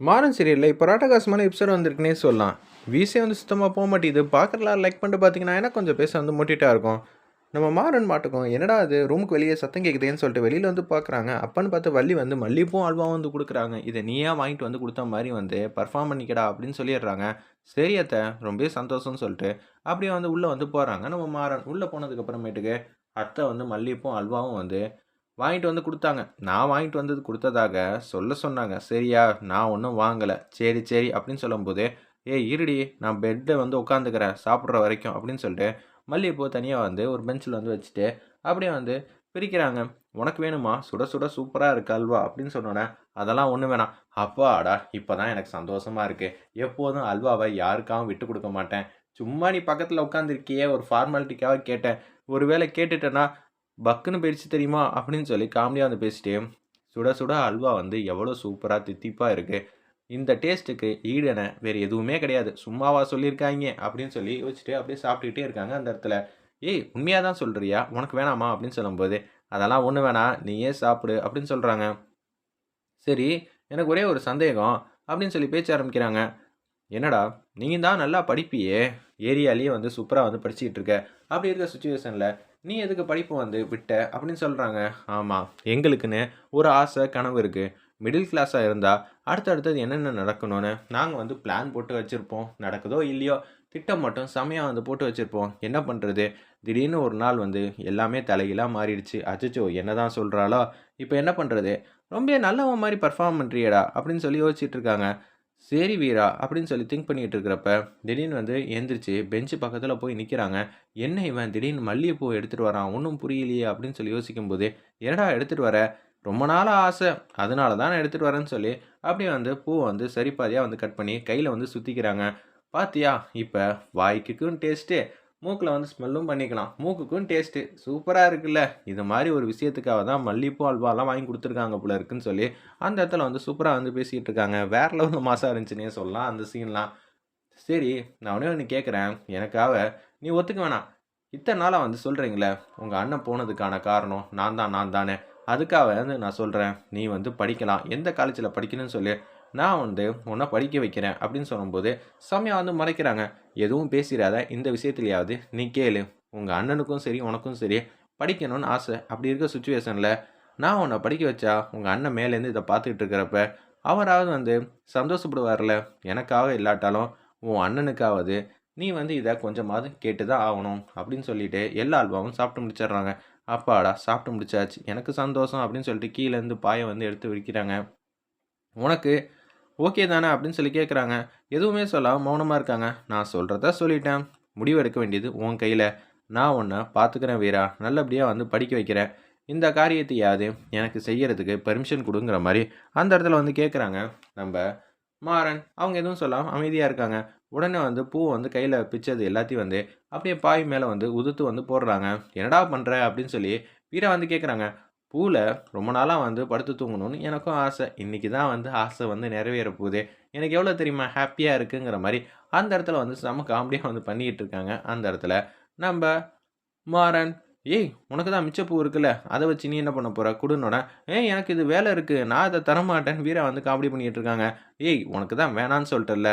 மாறன் சீரியலில் இப்போ ராட்டகாசமான எபிசோட் வந்திருக்குன்னே சொல்லலாம். வீசே வந்து சுத்தமாக போக மாட்டேங்குது. பார்க்குறலாம் லைக் பண்ணிட்டு பார்த்தீங்கன்னா ஏன்னா கொஞ்சம் பேச வந்து மோட்டிட்டாக இருக்கும். நம்ம மாறன் மாட்டுக்கும் என்னடா அது ரூமுக்கு வெளியே சத்தம் கேட்குதேன்னு சொல்லிட்டு வெளியில் வந்து பார்க்குறாங்க அப்பன்னு பார்த்து வள்ளி வந்து மல்லிகைப்பூவும் அல்வாவும் வந்து கொடுக்குறாங்க. இதை நீயா வாங்கிட்டு வந்து கொடுத்த மாதிரி வந்து பர்ஃபார்ம் பண்ணிக்கடா அப்படின்னு சொல்லிடுறாங்க. சரி அத்தை ரொம்ப சந்தோஷம்னு சொல்லிட்டு அப்படியே வந்து உள்ளே வந்து போகிறாங்க நம்ம மாறன் உள்ளே போனதுக்கப்புறமேட்டுக்கு அத்தை வந்து மல்லிகைப்பூவும் அல்வாவும் வந்து வாங்கிட்டு வந்து கொடுத்தாங்க. நான் வாங்கிட்டு வந்தது கொடுத்ததாக சொல்ல சொன்னாங்க. சரியா நான் ஒன்றும் வாங்கலை. சரி சரி அப்படின்னு சொல்லும்போது ஏய் இருடி நான் பெட்டில் வந்து உட்காந்துக்கிறேன் சாப்பிட்ற வரைக்கும். அப்படின்னு சொல்லிட்டு மல்லிகைப்பூ தனியாக வந்து ஒரு பெஞ்சில் வந்து வச்சுட்டு அப்படியே வந்து பிரிக்கிறாங்க. உனக்கு வேணுமா? சுட சுட சூப்பராக இருக்கு அல்வா. அப்படின்னு சொன்னோன்னே அதெல்லாம் ஒன்றும் வேணாம். அப்பாடா இப்போ தான் எனக்கு சந்தோஷமாக இருக்குது எப்போதும் அல்வாவை யாருக்காகவும் விட்டு கொடுக்க மாட்டேன். சும்மா நீ பக்கத்தில் உட்காந்துருக்கியே ஒரு ஃபார்மாலிட்டிக்காக கேட்டேன். ஒருவேளை கேட்டுட்டேன்னா பக்குன்னு போயிடுச்சு தெரியுமா? அப்படின்னு சொல்லி காமெடியாக வந்து பேசிட்டு சுட சுட அல்வா வந்து எவ்வளோ சூப்பராக தித்திப்பாக இருக்குது இந்த டேஸ்ட்டுக்கு ஈடென வேறு எதுவுமே கிடையாது. சும்மாவா சொல்லியிருக்காங்க அப்படின்னு சொல்லி யோசிச்சுட்டு அப்படியே சாப்பிட்டுக்கிட்டே இருக்காங்க அந்த இடத்துல. ஏய் உண்மையாக தான் சொல்கிறியா உனக்கு வேணாமா? அப்படின்னு சொல்லும்போது அதெல்லாம் ஒன்று வேணாம் நீயே சாப்பிடு. அப்படின்னு சொல்கிறாங்க சரி எனக்கு ஒரே ஒரு சந்தேகம் அப்படின்னு சொல்லி பேச்ச ஆரம்பிக்கிறாங்க. என்னடா நீங்கள் தான் நல்லா படிப்பியே? ஏரியாலேயே வந்து சூப்பராக வந்து படிச்சுக்கிட்டு இருக்க. அப்படி இருக்க சுச்சுவேஷனில் நீ எதுக்கு படிப்பு வந்து விட்ட? அப்படின்னு சொல்கிறாங்க ஆமாம் எங்களுக்குன்னு ஒரு ஆசை கனவு இருக்குது மிடில் கிளாஸாக இருந்தால் அடுத்தடுத்தது என்னென்ன நடக்கணும்னு நாங்கள் வந்து பிளான் போட்டு வச்சுருப்போம். நடக்குதோ இல்லையோ திட்டம் மட்டும் செமையாக வந்து போட்டு வச்சுருப்போம். என்ன பண்ணுறது திடீர்னு ஒரு நாள் வந்து எல்லாமே தலைகீழாக மாறிடுச்சு. அச்சச்சோ என்ன தான் சொல்கிறாளோ இப்போ என்ன பண்ணுறது ரொம்ப நல்லவன் மாதிரி பர்ஃபார்ம் பண்ணுறியடா அப்படின்னு சொல்லி யோசிச்சுட்டு இருக்காங்க. சரி வீரா அப்படின்னு சொல்லி திங்க் பண்ணிட்டு இருக்கிறப்ப திடீர்னு வந்து எந்திரிச்சு பெஞ்சு பக்கத்தில் போய் நிற்கிறாங்க என்ன இவன்? திடீர்னு மல்லிகைப்பூ எடுத்துகிட்டு வரான் ஒன்றும் புரியலையே அப்படின்னு சொல்லி யோசிக்கும்போது என்னடா எடுத்துகிட்டு வர? ரொம்ப நாளாக ஆசை. அதனால தான் நான் எடுத்துகிட்டு வரேன்னு சொல்லி அப்படியே வந்து பூவை வந்து சரிப்பாதியாக வந்து கட் பண்ணி கையில் வந்து சுற்றிக்கிறாங்க பாத்தியா? இப்போ வாய்க்குக்கும் டேஸ்ட்டு மூக்கில் வந்து ஸ்மெல்லும் பண்ணிக்கலாம். மூக்குக்கும் டேஸ்ட்டு சூப்பராக இருக்குல்ல. இது மாதிரி ஒரு விஷயத்துக்காக தான் மல்லிகைப்பூ அல்வாலாம் வாங்கி கொடுத்துருக்காங்க போல இருக்குன்னு சொல்லி அந்த இடத்துல வந்து சூப்பராக வந்து பேசிகிட்டு இருக்காங்க. வேற லெவலில் மாசாக இருந்துச்சுன்னே சொல்லலாம் அந்த சீன்லாம் சரி நான் உடனே ஒன்று கேட்குறேன் எனக்காக நீ ஒத்துக்க வேணாம். இத்தனை நாளாக வந்து சொல்கிறீங்களே உங்கள் அண்ணன் போனதுக்கான காரணம் நான் தான் நான் தானே அதுக்காக வந்து நான் சொல்கிறேன் நீ வந்து படிக்கலாம். எந்த காலேஜில் படிக்கணும்னு சொல்லி நான் வந்து உன்னை படிக்க வைக்கிறேன் அப்படின்னு சொல்லும்போது சமயம் வந்து மறைக்கிறாங்க. எதுவும் பேசிடாத இந்த விஷயத்துலையாவது நீ கேளு. உங்கள் அண்ணனுக்கும் சரி உனக்கும் சரி படிக்கணும்னு ஆசை. அப்படி இருக்க சுச்சுவேஷனில் நான் உன்னை படிக்க வச்சா உங்கள் அண்ணன் மேலேருந்து இதை பார்த்துக்கிட்டு இருக்கிறப்ப அவராவது வந்து சந்தோஷப்படுவார்ல? எனக்காக இல்லாட்டாலும் உன் அண்ணனுக்காவது நீ வந்து இதை கொஞ்சமாவது கேட்டு தான் ஆகணும் அப்படின்னு சொல்லிட்டு எல்லா அல்வாவும் சாப்பிட்டு முடிச்சிடுறாங்க. அப்பாடா சாப்பிட்டு முடிச்சாச்சு. எனக்கு சந்தோஷம் அப்படின்னு சொல்லிட்டு கீழேருந்து பாயை வந்து எடுத்து விற்கிறாங்க உனக்கு ஓகே தானே அப்படின்னு சொல்லி கேட்குறாங்க எதுவுமே சொல்லாமல் மௌனமாக இருக்காங்க. நான் சொல்கிறத சொல்லிட்டேன். முடிவு எடுக்க வேண்டியது உன் கையில். நான் உன்னை பார்த்துக்கிறேன் வீரா. நல்லபடியாக வந்து படிக்க வைக்கிறேன். இந்த காரியத்தையாவது எனக்கு செய்கிறதுக்கு பெர்மிஷன் கொடுங்கிற மாதிரி அந்த இடத்துல வந்து கேட்குறாங்க நம்ம மாறன் அவங்க எதுவும் சொல்லாமல் அமைதியாக இருக்காங்க. உடனே வந்து பூ வந்து கையில் பிச்சது எல்லாத்தையும் வந்து அப்படியே பாய் மேலே வந்து உதுத்து வந்து போடுறாங்க. என்னடா பண்ணுற அப்படின்னு சொல்லி வீரா வந்து கேட்குறாங்க பூவில் ரொம்ப நாளாக வந்து படுத்து தூங்கணும்னு எனக்கும் ஆசை. இன்றைக்கி தான் வந்து ஆசை வந்து நிறைவேற போகுது. எனக்கு எவ்வளோ தெரியுமா? ஹாப்பியாக இருக்குங்கிற மாதிரி. அந்த இடத்துல வந்து செம காமெடியாக வந்து பண்ணிக்கிட்டு இருக்காங்க. அந்த இடத்துல நம்ம மாறன் ஏய் உனக்கு தான் மிச்ச பூ இருக்குல்ல? அதை வச்சு நீ என்ன பண்ண போகிற குடுனோட ஏய் எனக்கு இது வேலை இருக்குது நான் அதை தரமாட்டேன். வீரா வந்து காமெடி பண்ணிகிட்டு இருக்காங்க. ஏய் உனக்கு தான் வேணான்னு சொல்லிட்டல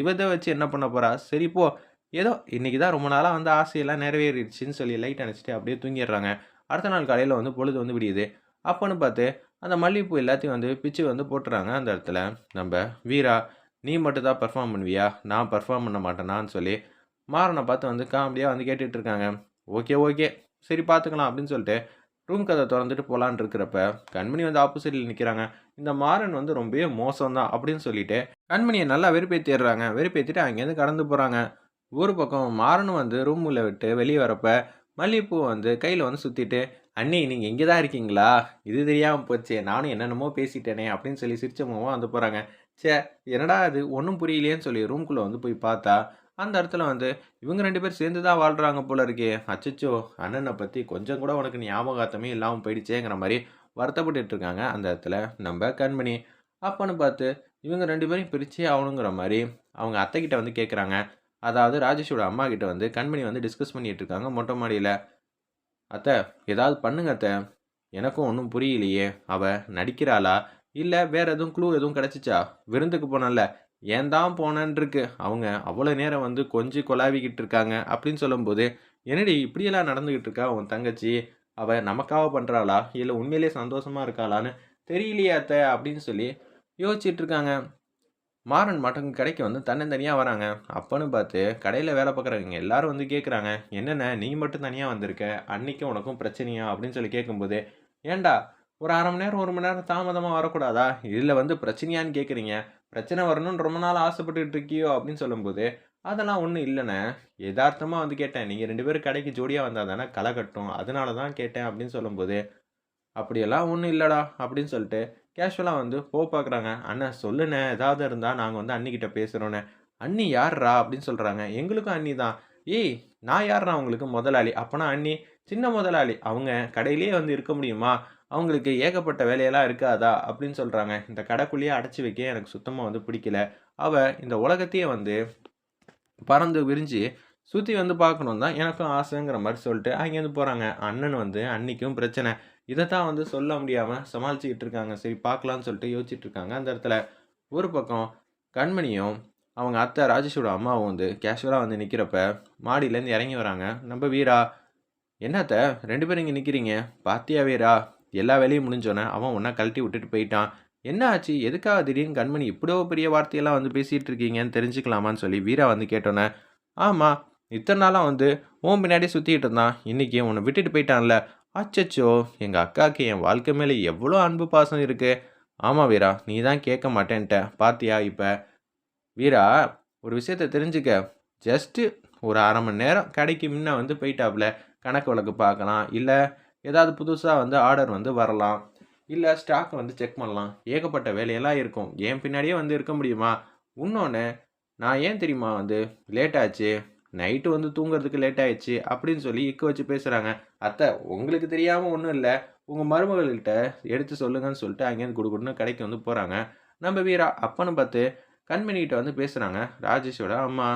இவதை வச்சு என்ன பண்ண போகிறா சரி போ. ஏதோ இன்றைக்கி தான் ரொம்ப நாளாக வந்து ஆசையெல்லாம் நிறைவேறிடுச்சின்னு சொல்லி லைட் அணைச்சிட்டு அப்படியே தூங்கிடுறாங்க. அடுத்த நாள் காலையில் வந்து பொழுது வந்து விடியுது. அப்போன்னு பார்த்து அந்த மல்லிகைப்பூ எல்லாத்தையும் வந்து பிச்சு வந்து போட்டுறாங்க அந்த இடத்துல. நம்ம வீரா நீ மட்டும் தான் பர்ஃபார்ம் பண்ணுவியா? நான் பர்ஃபார்ம் பண்ண மாட்டேனான்னு சொல்லி மாறனை பார்த்து வந்து காமெடியாக வந்து கேட்டுட்டு இருக்காங்க. Okay okay. சரி பார்த்துக்கலாம் அப்படின்னு சொல்லிட்டு ரூம் கதை திறந்துட்டு போகலான் இருக்கிறப்ப கண்மணி வந்து ஆப்போசிட்டில் நிற்கிறாங்க இந்த மாறன் வந்து ரொம்பவே மோசம் தான் அப்படின்னு சொல்லிட்டு கண்மணியை நல்லா வெறுப்பேற்றிடுறாங்க வெறுப்பேற்றிட்டு அங்கேருந்து கடந்து போகிறாங்க ஒரு பக்கம் மாறனும் வந்து ரூமில் விட்டு வெளியே வரப்போ மல்லிகைப்பூ வந்து கையில் வந்து சுற்றிட்டு அண்ணி நீங்கள் இங்கே தான் இருக்கீங்களா? இது தெரியாமல் போச்சு நானும் என்னென்னமோ பேசிட்டேனே அப்படின்னு சொல்லி சிரிச்ச முகமாக வந்து போகிறாங்க சே என்னடா அது ஒன்றும் புரியலையேன்னு சொல்லி ரூம்குள்ளே வந்து போய் பார்த்தா அந்த இடத்துல வந்து இவங்க ரெண்டு பேர் சேர்ந்து தான் வாழ்கிறாங்க போல இருக்கே. அச்சச்சோ அண்ணனை பற்றி கொஞ்சம் கூட உனக்கு ஞாபகார்த்தமே இல்லாமல் போயிடுச்சேங்கிற மாதிரி வருத்தப்பட்டுட்டு இருக்காங்க அந்த இடத்துல நம்ம கண்மணி. அப்போன்னு பார்த்து இவங்க ரெண்டு பேரும் பிரிச்சே ஆகணுங்கிற மாதிரி அவங்க அத்தைக்கிட்ட வந்து கேட்குறாங்க அதாவது ராஜேஷோட அம்மா கிட்ட வந்து கண்மணி வந்து டிஸ்கஸ் பண்ணிட்டு இருக்காங்க மொட்டை மாடியில் அத்தை ஏதாவது பண்ணுங்க அத்தை. எனக்கும் ஒன்றும் புரியலையே. அவ நடிக்கிறாளா? இல்லை வேற எதுவும் க்ளூ எதுவும் கிடச்சிச்சா? விருந்துக்கு போனல ஏன் தான் போனேன்னுருக்கு அவங்க அவ்வளோ நேரம் வந்து கொஞ்சம் கொலாவிக்கிட்டு இருக்காங்க அப்படின்னு சொல்லும்போது என்னடி இப்படியெல்லாம் நடந்துக்கிட்டு இருக்கா உன் தங்கச்சி அவ நமக்காக பண்ணுறாளா இல்லை உண்மையிலேயே சந்தோஷமாக இருக்காளான்னு தெரியலையே அத்தை. அப்படின்னு சொல்லி யோசிச்சுட்டு இருக்காங்க மாறன் மட்டும் கடைக்கு வந்து தன்னந்தனியாக வராங்க. அப்பன்னு பார்த்து கடையில் வேலை பார்க்குறவங்க எல்லாரும் வந்து கேட்குறாங்க என்னென்ன நீ மட்டும் தனியாக வந்திருக்க? அன்னைக்கு உனக்கும் பிரச்சனையா? அப்படின்னு சொல்லி கேட்கும்போது ஏன்டா ஒரு அரை மணி நேரம் ஒரு மணி நேரம் தாமதமாக வரக்கூடாதா? இதில் வந்து பிரச்சனையான்னு கேட்குறீங்க பிரச்சனை வரணும்னு ரொம்ப நாள் ஆசைப்பட்டுட்டு இருக்கியோ? அப்படின்னு சொல்லும்போது அதெல்லாம் ஒன்றும் இல்லைண்ணே. யதார்த்தமாக வந்து கேட்டேன். நீங்கள் ரெண்டு பேரும் கடைக்கு ஜோடியாக வந்தால் தானே களை கட்டும். அதனால தான் கேட்டேன். அப்படின்னு சொல்லும்போது அப்படியெல்லாம் ஒன்றும் இல்லைடா. அப்படின்னு சொல்லிட்டு கேஷுவலாக வந்து போ பார்க்குறாங்க அண்ணன் சொல்லுண்ணே. ஏதாவது இருந்தால் நாங்கள் வந்து அண்ணிக்கிட்ட பேசுகிறோண்ணே அண்ணி யார்ரா அப்படின்னு சொல்கிறாங்க எங்களுக்கும் அண்ணி தான். ஏய் நான் யார்ரா உங்களுக்கு முதலாளி? அப்போனா அண்ணி. சின்ன முதலாளி. அவங்க கடையிலேயே வந்து இருக்க முடியுமா? அவங்களுக்கு ஏகப்பட்ட வேலையெல்லாம் இருக்காதா? அப்படின்னு சொல்கிறாங்க இந்த கடைக்குள்ளேயே அடைச்சி வைக்க எனக்கு சுத்தமாக வந்து பிடிக்கல. அவள் இந்த உலகத்தையே வந்து பறந்து விரிஞ்சு சுற்றி வந்து பார்க்கணும் தான் எனக்கும் ஆசைங்கிற மாதிரி சொல்லிட்டு அங்கேருந்து போகிறாங்க அண்ணன் வந்து அன்னைக்கும் பிரச்சனை. இதை தான் வந்து சொல்ல முடியாமல் சமாளிச்சுக்கிட்டு இருக்காங்க. சரி பார்க்கலான்னு சொல்லிட்டு யோசிச்சுட்டு இருக்காங்க. அந்த இடத்துல ஒரு பக்கம் கண்மணியும் அவங்க அத்தை ராஜேஷோட அம்மாவும் வந்து கேஷுவலாக வந்து நிற்கிறப்ப மாடியிலேருந்து இறங்கி வராங்க. நம்ம வீரா என்னத்த ரெண்டு பேரும் இங்கே நிற்கிறீங்க பாத்தியா வீரா? எல்லா வேலையும் முடிஞ்சோன்னே அவன் ஒன்றா கழட்டி விட்டுட்டு போயிட்டான். என்ன ஆச்சு? எதுக்காக திடீர்னு கண்மணி இப்படியோ பெரிய வார்த்தையெல்லாம் வந்து பேசிகிட்டு இருக்கீங்கன்னு தெரிஞ்சுக்கலாமான்னு சொல்லி வீரா வந்து கேட்டோன்னே ஆமாம் இத்தனை நாளாக வந்து உன் பின்னாடி சுற்றிக்கிட்டு இருந்தான். இன்றைக்கி உன்னை விட்டுட்டு போயிட்டான்ல. அச்சச்சோ எங்கள் அக்காவுக்கு என் வாழ்க்கை மேலே எவ்வளோ அன்பு பாசம் இருக்குது ஆமாம் வீரா நீ தான் கேட்க மாட்டேன்ட்ட. பாத்தியா இப்போ? வீரா ஒரு விஷயத்த தெரிஞ்சுக்க. ஜஸ்ட்டு ஒரு அரை மணி நேரம் கடைக்கு முன்ன வந்து போயிட்டாப்புல கணக்கு வழக்கு பார்க்கலாம். இல்லை ஏதாவது புதுசாக வந்து ஆர்டர் வந்து வரலாம். இல்லை ஸ்டாக் வந்து செக் பண்ணலாம். ஏகப்பட்ட வேலையெல்லாம் இருக்கும். என் பின்னாடியே வந்து இருக்க முடியுமா? இன்னொன்று நான் ஏன் தெரியுமா வந்து லேட் ஆச்சு? நைட்டு வந்து தூங்குறதுக்கு லேட் ஆயிடுச்சு அப்படின்னு சொல்லி இக்க வச்சு பேசுகிறாங்க அத்தை உங்களுக்கு தெரியாமல் ஒன்றும் இல்லை. உங்கள் மருமகள்கிட்ட எடுத்து சொல்லுங்கன்னு சொல்லிட்டு அங்கேருந்து கொடுக்கணும்னு கடைக்கு வந்து போகிறாங்க நம்ம வீரா அப்பன்னு பார்த்து கண்மணிகிட்ட வந்து பேசுகிறாங்க ராஜேஷோட அம்மா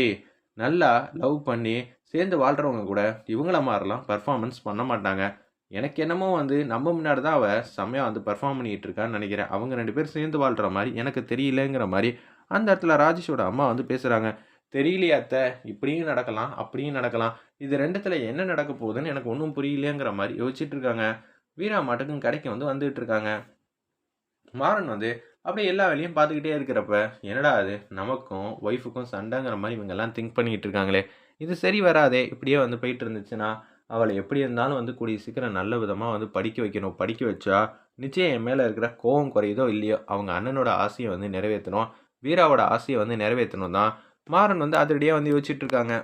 ஏய் நல்லா லவ் பண்ணி சேர்ந்து வாழ்கிறவங்க கூட இவங்கள மாதிரிலாம் பர்ஃபார்மன்ஸ் பண்ண மாட்டாங்க. எனக்கு என்னமோ வந்து நம்ம முன்னாடி தான் அவள் செம்மையாக வந்து பர்ஃபார்ம் பண்ணிகிட்டு இருக்கான்னு நினைக்கிறேன். அவங்க ரெண்டு பேரும் சேர்ந்து வாழ்கிற மாதிரி எனக்கு தெரியலங்கிற மாதிரி அந்த இடத்துல ராஜேஷோட அம்மா வந்து பேசுகிறாங்க தெரியலையா அத்தை. இப்படியும் நடக்கலாம் அப்படியும் நடக்கலாம். இது ரெண்டுத்தில் என்ன நடக்க போகுதுன்னு எனக்கு ஒன்றும் புரியலையேங்கிற மாதிரி யோசிச்சுட்டு இருக்காங்க. வீரா மாட்டுக்கும் கடைக்கு வந்து வந்துகிட்டு இருக்காங்க. மாறன் வந்து அப்படியே எல்லா வேலையும் பார்த்துக்கிட்டே இருக்கிறப்ப என்னடா அது நமக்கும் ஒய்ஃபுக்கும் சண்டைங்கிற மாதிரி இவங்கெல்லாம் திங்க் பண்ணிக்கிட்டு இருக்காங்களே. இது சரி வராதே. இப்படியே வந்து போயிட்டு இருந்துச்சுன்னா அவளை எப்படி இருந்தாலும் வந்து கூடிய சீக்கிரம் நல்ல விதமாக வந்து படிக்க வைக்கணும். படிக்க வச்சா நிச்சயம் என் மேலே இருக்கிற கோவம் குறையுதோ இல்லையோ அவங்க அண்ணனோட ஆசையை வந்து நிறைவேற்றணும். வீராவோட ஆசையை வந்து நிறைவேற்றணும் தான். மாறன் வந்து அதிரடியாக வந்து யோசிச்சுட்டு இருக்காங்க.